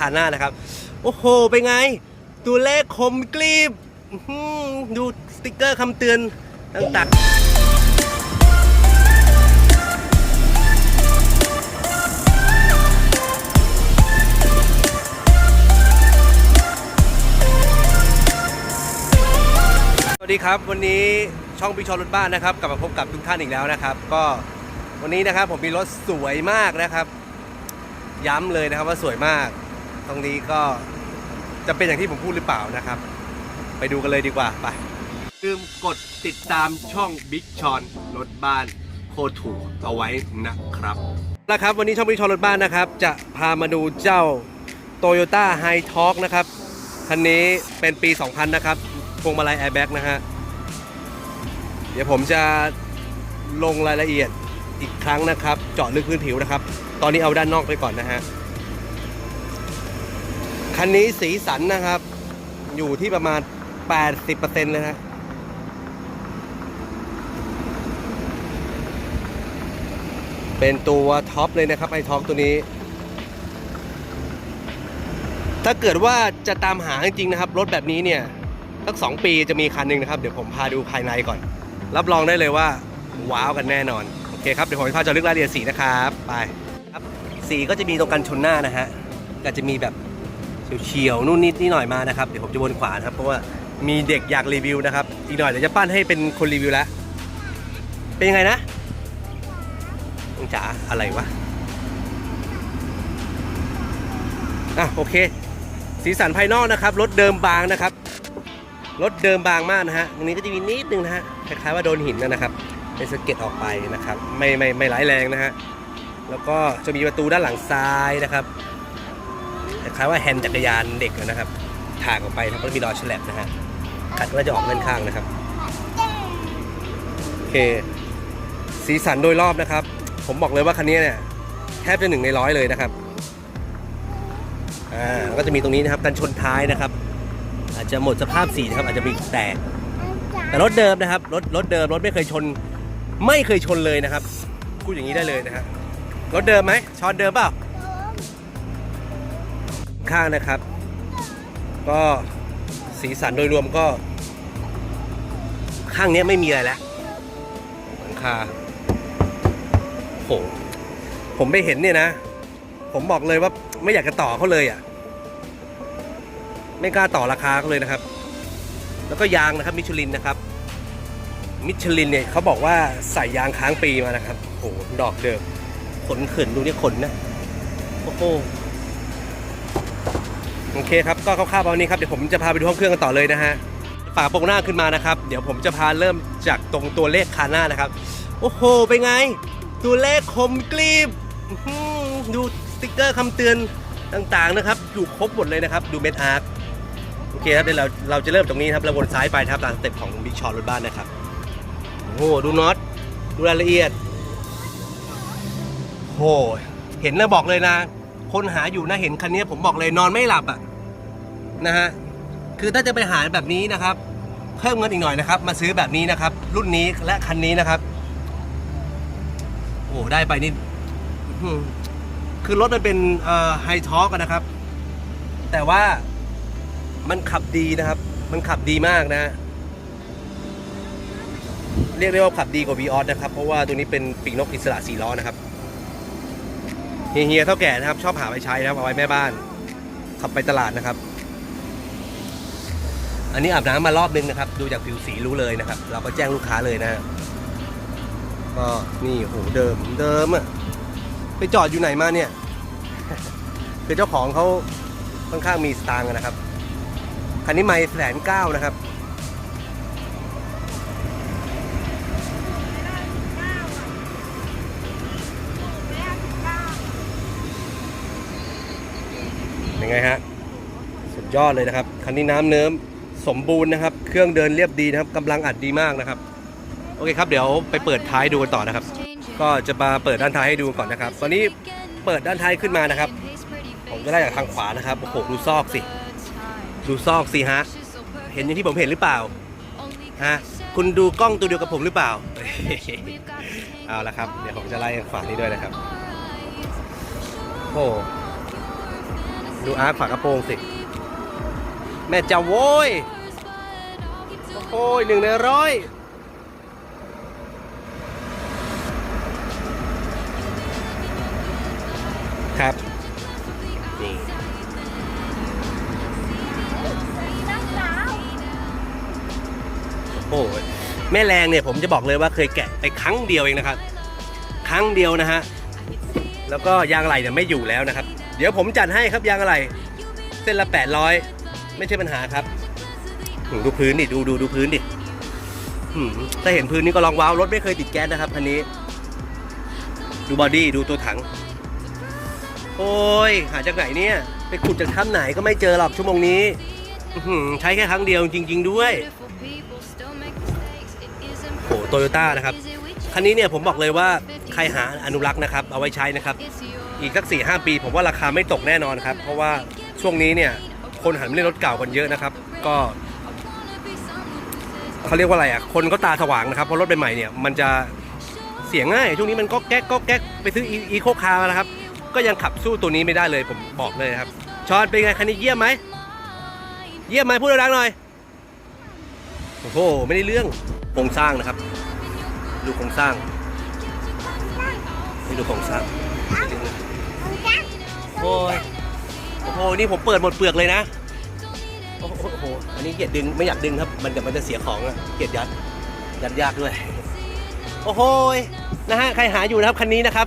คาน่านะครับ โอ้โห เป็นไง ตัวเลขคมกลีบ ดูสติกเกอร์คำเตือนต่างๆสวัสดีครับ วันนี้ช่องพิชอรถบ้านนะครับกลับมาพบกับทุกท่านอีกแล้วนะครับ ก็วันนี้นะครับผมมีรถสวยมากนะครับ ย้ำเลยนะครับว่าสวยมาก ตรงนี้ก็จะเป็นอย่างที่ผมพูดหรือเปล่านะครับ ไปดูกันเลยดีกว่าไปลืมกดติดตามช่องบิ๊กชอนรถบ้านโคตรถูกเอาไว้นะครับแล้วครับ วันนี้ช่องบิ๊กชอนรถบ้านนะครับ จะพามาดูเจ้า Toyota h i t a l k นะครับคันนี้เป็นปี 2000 นะครับพวงมาลัยแอร์แบ็กนะฮะเดี๋ยวผมจะลงรายละเอียดอีกครั้งนะครับ เจาะลึกพื้นผิวนะครับ ตอนนี้เอาด้านนอกไปก่อนนะฮะ คันนี้สีสันนะครับ อยู่ที่ประมาณ 80%เลยฮะเป็นตัวท็อปเลยนะครับไอท็อปตัวนี้ ถ้าเกิดว่าจะตามหาจริงๆนะครับ รถแบบนี้เนี่ยสักสองปีจะมีคันหนึ่งนะครับ เดี๋ยวผมพาดูภายในก่อน รับรองได้เลยว่า ว้าวกันแน่นอน โอเคครับ เดี๋ยวผมจะพาจะลึกรายละเอียดสีนะครับ ไปครับสีก็จะมีตรงกันชนหน้านะฮะก็จะมีแบบ เฉียวๆนู่นนิดนี่หน่อยมานะครับเดี๋ยวผมจะวนขวานะครับเพราะว่ามีเด็กอยากรีวิวนะครับอีกหน่อยเดี๋ยวจะปั้นให้เป็นคนรีวิวแล้วเป็นยังไงนะน้องจ๋าอะไรวะอะโอเค สีสันภายนอกนะครับรถเดิมบางนะครับรถเดิมบางมากนะฮะตรงนี้ก็จะมีนิดนึงนะฮะคล้ายๆว่าโดนหินนะครับเป็นสะเก็ดออกไปนะครับ ไม่ไม่ไม่ร้ายแรงนะฮะแล้วก็จะมีประตูด้านหลังซ้ายนะครับ คล้ายว่าแฮนด์จักรยานเด็กนะครับถากออกไปแล้วมีรอยฉลับนะฮะขัดก็จะออกด้านข้างนะครับโอเค สีสันโดยรอบนะครับ ผมบอกเลยว่าคันนี้เนี่ยแทบจะหนึ่งในร้อยเลยนะครับอ่าก็จะมีตรงนี้นะครับกันชนท้ายนะครับ อาจจะหมดสภาพสีนะครับ อาจจะมีแตกแต่รถเดิมนะครับรถรถเดิมรถไม่เคยชน ไม่เคยชนเลยนะครับพูดอย่างนี้ได้เลยนะฮะรถเดิมไหมชอนเดิมเปล่า ข้างนะครับ ก็สีสันโดยรวมก็ ข้างนี้ไม่มีอะไรแล้วหลังคาโหผมไปเห็นเนี่ยนะ ผมบอกเลยว่าไม่อยากจะต่อเขาเลยอะ ไม่กล้าต่อราคาเขาเลยนะครับ แล้วก็ยางนะครับมิชลินนะครับ มิชลินเนี่ยเขาบอกว่าใส่ยางค้างปีมานะครับโอ้โหดอกเดิมขนเขินดูเนี่ยขนนะโอ้โห โอเคครับก็คร่าวๆประมาณนี้ครับเดี๋ยวผมจะพาไปดูห้องเครื่องกันต่อเลยนะฮะฝาโปรงหน้าขึ้นมานะครับ เดี๋ยวผมจะพาเริ่มจากตรงตัวเลขคาหน้านะครับ โอ้โหเป็นไง ตัวเลขคมกลีบดูสติกเกอร์คำเตือนต่างๆนะครับอยู่ครบหมดเลยนะครับ ดูเม็ดอาร์คโอเคครับเดี๋ยวเราเราจะเริ่มตรงนี้ครับเราวนซ้ายไปครับตามสเต็ปของบิ๊กชอตรถบ้านนะครับโอ้โหดูน็อตดูรายละเอียดโหเห็นนะบอกเลยนะ คนหาอยู่นะเห็นคันนี้ผมบอกเลยนอนไม่หลับอะนะฮะคือถ้าจะไปหาแบบนี้นะครับ เพิ่มเงินอีกหน่อยนะครับ มาซื้อแบบนี้นะครับ รุ่นนี้และคันนี้นะครับ โอ้ได้ไปนี่คือรถมันเป็นไฮทอกนะครับ แต่ว่ามันขับดีนะครับ มันขับดีมากนะ เรียกได้ว่าขับดีกว่า v ีออนะครับ เพราะว่าตัวนี้เป็นปีกนกอิสระสีล้อนะครับ เฮียเท่าแก่นะครับ ชอบหาไปใช้นะครับเอาไว้แม่บ้าน ขับไปตลาดนะครับ อันนี้อาบน้ำมารอบนึงนะครับ ดูจากผิวสีรู้เลยนะครับ เราก็แจ้งลูกค้าเลยนะก็นี่โหเดิมเดิมอะไปจอดอยู่ไหนมาเนี่ยคือเจ้าของเขาค่อนข้างมีสตางค์นะครับคันนี้ไม่แสนเก้านะครับ ยังไงฮะ สุดยอดเลยนะครับ คันนี้น้ำเนิ้มสมบูรณ์นะครับ เครื่องเดินเรียบดีนะครับกำลังอัดดีมากนะครับ โอเคครับ เดี๋ยวไปเปิดท้ายดูกันต่อนะครับ ก็จะมาเปิดด้านท้ายให้ดูก่อนนะครับ ตอนนี้เปิดด้านท้ายขึ้นมานะครับ ผมจะไล่จากทางขวานะครับ โอ้โห ดูซอกสิ ดูซอกสิฮะ เห็นอย่างที่ผมเห็นหรือเปล่า ฮะ คุณดูกล้องตัวเดียวกับผมหรือเปล่า เอาละครับ เดี๋ยวผมจะไล่ฝั่งนี้ด้วยนะครับ โอ้โห ดูอาร์ตฝากระโปรงสิ แม่เจ้าโว้ย โอ้ยหนึ่งในร้อยครับ นี่โอ้ยแม่แรงเนี่ยผมจะบอกเลยว่าเคยแกะไปครั้งเดียวเองนะครับ ครั้งเดียวนะฮะ แล้วก็ยางไหล่เนี่ยไม่อยู่แล้วนะครับ เดี๋ยวผมจัดให้ครับยางอะไหล่เส้นละ 800 ไม่ใช่ปัญหาครับดูพื้นดิดูดูดูพื้นดิถ้าเห็นพื้นนี้ก็ลองว้าวรถไม่เคยติดแก๊สนะครับคันนี้ ดูบอดี้ดูตัวถัง โอ้ย หาจากไหนเนี่ย ไปขุดจากถ้ำไหนก็ไม่เจอหรอกชั่วโมงนี้ใช้แค่ครั้งเดียวจริง ๆ ด้วยโอ้โตโยต้านะครับ คันนี้เนี่ยผมบอกเลยว่าใครหาอนุรักษ์นะครับ เอาไว้ใช้นะครับ อีกสักสี่ห้าปี ผมว่าราคาไม่ตกแน่นอนครับ เพราะว่าช่วงนี้เนี่ยคนหันมาเล่นรถเก่ากันเยอะนะครับ ก็เขาเรียกว่าอะไรอะคนก็ตาสว่างนะครับเพราะรถใหม่ๆเนี่ยมันจะเสียง่าย ช่วงนี้มันก็แก๊กก็แก๊กไปซื้ออีโคคาร์นะครับ ก็ยังขับสู้ตัวนี้ไม่ได้เลยผมบอกเลยครับชอนเป็นไงคันนี้เยี่ยมไหมเยี่ยมไหมพูดดังหน่อยโอ้โหไม่ได้เรื่องโครงสร้างนะครับ ดูโครงสร้างดูโครงสร้าง โอ้ยโอ้โห นี่ผมเปิดหมดเปลือกเลยนะ โอ้โหโอ้โหอันนี้เกียดดึงไม่อยากดึงครับ มันเดี๋ยวมันจะเสียของอะเกียดยัด ยัดยากด้วย โอ้โหนะฮะ ใครหาอยู่นะครับคันนี้นะครับ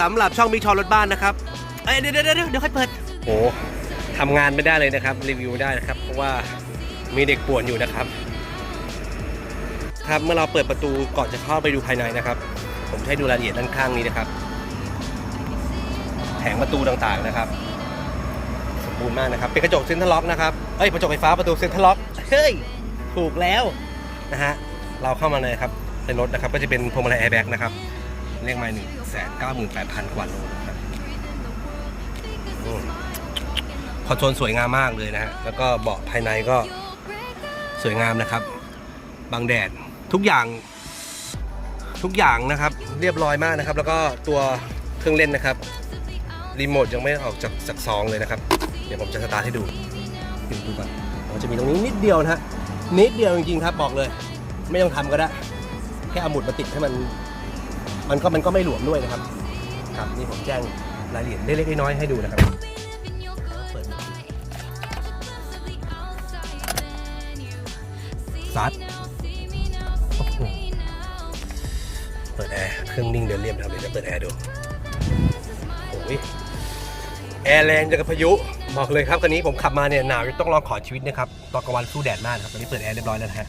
สำหรับช่องมิชอรถบ้านนะครับ เอ้ยเดี๋ยวเดี๋ยวเดี๋ยวเดี๋ยวค่อยเปิดโอ้โหทำงานไม่ได้เลยนะครับ รีวิวไม่ได้นะครับ เพราะว่ามีเด็กป่วนอยู่นะครับ ครับ เมื่อเราเปิดประตูก่อนจะเข้าไปดูภายในนะครับ ผมให้ดูรายละเอียดด้านข้างนี้นะครับ แผงประตูต่างๆนะครับ สมบูรณ์มากนะครับ เป็นกระจกเซ็นทรัลล็อกนะครับเอ้ยกระจกไฟฟ้าประตูเซ็นทรัลล็อกเฮ้ยถูกแล้วนะฮะเราเข้ามาเลยครับในรถนะครับก็จะเป็นพวงมาลัยแอร์แบ็กนะครับเลขไมล์หนึ่งแสนเก้าหมื่นแปดพันกว่าโลนะครับคอนโซลสวยงามมากเลยนะฮะแล้วก็เบาะภายในก็สวยงามนะครับบังแดดทุกอย่างทุกอย่างนะครับ เรียบร้อยมากนะครับ แล้วก็ตัวเครื่องเล่นนะครับ รีโมทยังไม่ออกจากจากซองเลยนะครับ เดี๋ยวผมจะสตาร์ทให้ดูดูดูก่อนมันจะมีตรงนี้นิดเดียวนะฮะนิดเดียวจริงๆครับบอกเลย ไม่ต้องทำก็ได้ แค่เอาหมุดมาติดให้มัน มันก็มันก็ไม่หลวมด้วยนะครับ ครับนี่ผมแจ้งรายละเอียดเล็กๆน้อยๆให้ดูนะครับเปิดซัดโอ้โหเปิดแอร์เครื่องนิ่งเดินเรียบนะครับเดี๋ยวจะเปิดแอร์ดูโอ้ย แอร์แรงจังกับพายุ บอกเลยครับคันนี้ผมขับมาเนี่ยหนาวจนต้องลองขอชีวิตนะครับตอนกลางวันสู้แดดมากครับตอนนี้เปิดแอร์เรียบร้อยแล้วนะฮะ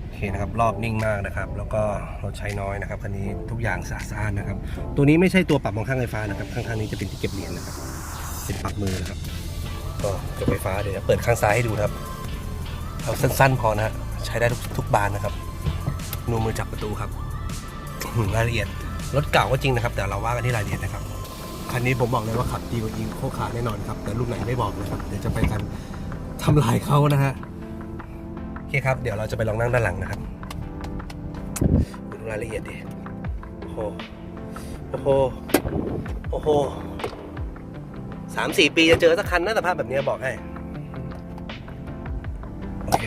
โอเคนะครับรอบนิ่งมากนะครับ แล้วก็รถใช้น้อยนะครับคันนี้ทุกอย่างสะอาดนะครับ ตัวนี้ไม่ใช่ตัวปรับมองข้างไฟฟ้านะครับ ข้างๆนี้จะเป็นที่เก็บเหรียญนะครับ เป็นปรับมือนะครับ ก็จบไฟฟ้าเดี๋ยวเปิดข้างซ้ายให้ดูนะครับเอาสั้นๆ พอนะฮะใช้ได้ทุกทุกบานนะครับนูมือจับประตูครับรายละเอียดรถเก่าก็จริงนะครับ แต่เราว่ากันที่รายละเอียดนะครับ คันนี้ผมบอกเลยว่าขับดีกว่าอีโคคาแน่นอนครับ แต่รุ่นไหนไม่บอกนะครับ เดี๋ยวจะไปกันทำลายเขานะฮะ โอเคครับ เดี๋ยวเราจะไปลองนั่งด้านหลังนะครับ ดูรายละเอียดดิโอ้โหโอ้โห โอ้โหสามสี่ปีจะเจอสักคันนะสภาพแบบนี้บอกให้ โอเค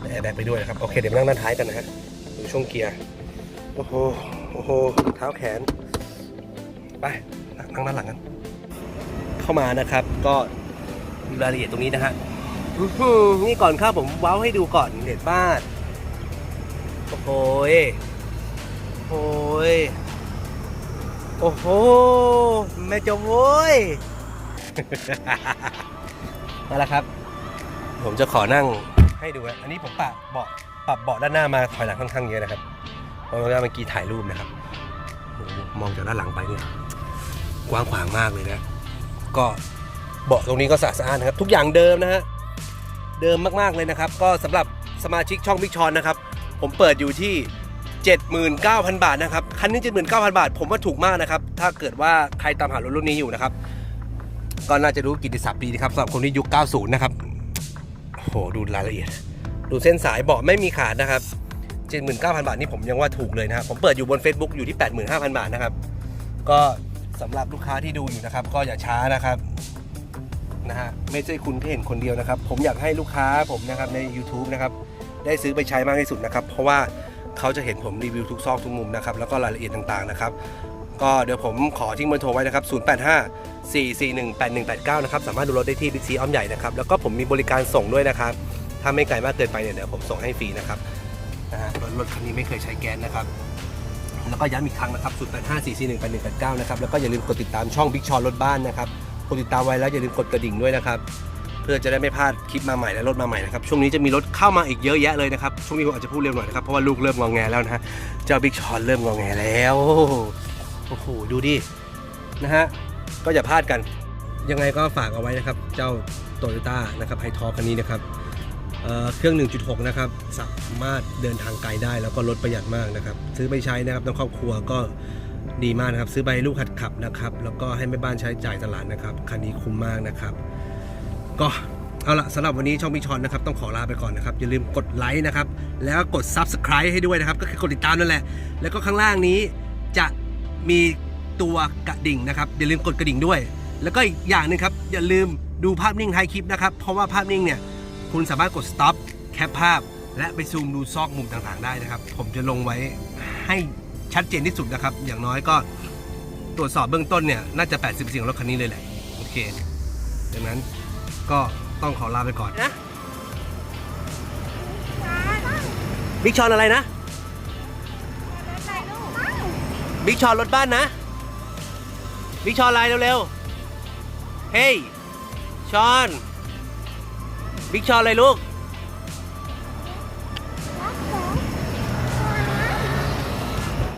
แอร์แบกไปด้วยนะครับ โอเค เดี๋ยวนั่งด้านท้ายกันนะฮะดูช่วงเกียร์ โอ้โห โอ้โห เท้าแขน ไป นั่งด้านหลังกัน เข้ามานะครับ ก็ดูรายละเอียดตรงนี้นะฮะอื้อหือนี่ก่อนเข้าผมเว้าให้ดูก่อนเด็ดบ้านโอ้โหยโอ้ยโอ้โหแม่เจ้าโว้ยมาแล้วครับ ผมจะขอนั่งให้ดูนะอันนี้ผมปรับเบาะปรับเบาะด้านหน้ามาถอยหลังค่อนข้างเยอะนะครับเพราะว่าเมื่อกี้ถ่ายรูปนะครับโอ้โหมองจากด้านหลังไปเนี่ย กว้างขวางมากเลยนะ ก็เบาะตรงนี้ก็สะอาดนะครับ ทุกอย่างเดิมนะฮะเดิมมากๆเลยนะครับ ก็สำหรับสมาชิกช่องมิกชอนนะครับ ผมเปิดอยู่ที่ 79,000 บาทนะครับคันนี้ 79,000 บาท ผมว่าถูกมากนะครับ ถ้าเกิดว่าใครตามหารถรุ่นนี้อยู่นะครับก็น่าจะรู้กิตติศัพท์ดีนะครับสำหรับคนที่ยุค 90 นะครับโอ้โหดูรายละเอียด ดูเส้นสายเบาะไม่มีขาดนะครับ79,000 บาทนี่ผมยังว่าถูกเลยนะครับ ผมเปิดอยู่บน Facebook อยู่ที่ 85,000 บาทนะครับ ก็ สำหรับลูกค้าที่ดูอยู่นะครับ ก็อย่าช้านะครับนะฮะไม่ใช่คุณแค่เห็นคนเดียวนะครับ ผมอยากให้ลูกค้าผมนะครับใน YouTube นะครับได้ซื้อไปใช้มากที่สุดนะครับ เพราะว่าเขาจะเห็นผมรีวิวทุกซอกทุกมุมนะครับแล้วก็รายละเอียดต่างๆนะครับ ก็เดี๋ยวผมขอทิ้งเบอร์โทรไว้นะครับ 085 441 8189 นะครับ สามารถดูรถได้ที่บิ๊กซีอ้อมใหญ่นะครับ แล้วก็ผมมีบริการส่งด้วยนะครับ ถ้าไม่ไกลมากเกินไปเนี่ยเดี๋ยวผมส่งให้ฟรีนะครับนะฮะรถรถคันนี้ไม่เคยใช้แก๊สนะครับ แล้วก็ย้ำอีกครั้งนะครับ085 441 8189นะครับแล้วก็อย่าลืมกดติดตามช่องบิ๊กชอนรถบ้านนะครับกดติดตามไว้แล้วอย่าลืมกดกระดิ่งด้วยนะครับเพื่อจะได้ไม่พลาดคลิปมาใหม่และรถมาใหม่นะครับช่วงนี้จะมีรถเข้ามาอีกเยอะแยะเลยนะครับช่วงนี้ผมอาจจะพูดเร็วหน่อยนะครับเพราะว่าลูกเริ่มงอแงแล้วนะฮะเจ้าบิ๊กชอนเริ่มงอแงแล้วโอ้โหดูดินะฮะก็อย่าพลาดกัน ยังไงก็ฝากเอาไว้นะครับ เจ้าโตโยต้านะครับไฮทอคันนี้นะครับ เครื่อง 1.6 นะครับ สามารถเดินทางไกลได้แล้วก็ลดประหยัดมากนะครับ ซื้อไปใช้นะครับทั้งครอบครัวก็ดีมากนะครับ ซื้อไปลูกหัดขับนะครับ แล้วก็ให้แม่บ้านใช้จ่ายตลาดนะครับ คันนี้คุ้มมากนะครับ ก็เอาละสำหรับวันนี้ช่องพิชอนนะครับต้องขอลาไปก่อนนะครับ อย่าลืมกดไลค์นะครับ แล้วก็กด Subscribe ให้ด้วยนะครับ ก็คือกดติดตามนั่นแหละ แล้วก็ข้างล่างนี้จะมีตัวกระดิ่งนะครับ อย่าลืมกดกระดิ่งด้วย แล้วก็อีกอย่างหนึงครับอย่าลืมดูภาพนิ่งท้ายคลิปนะครับ เพราะว่าภาพนิ่งเนี่ย คุณสามารถกด stop แคปภาพ และไปซูมดูซอกมุมต่างๆได้นะครับ ผมจะลงไว้ให้ชัดเจนที่สุดนะครับ อย่างน้อยก็ตรวจสอบเบื้องต้นเนี่ยน่าจะ 80%ของรถคันนี้เลยแหละ โอเค ดังนั้นก็ต้องขอลาไปก่อนนะบิ๊กชอนอะไรนะบิ๊กชอนรถบ้านนะบิ๊กชอนอะไรเร็วๆ เฮ้ยชอน บิ๊กชอนเลยลูก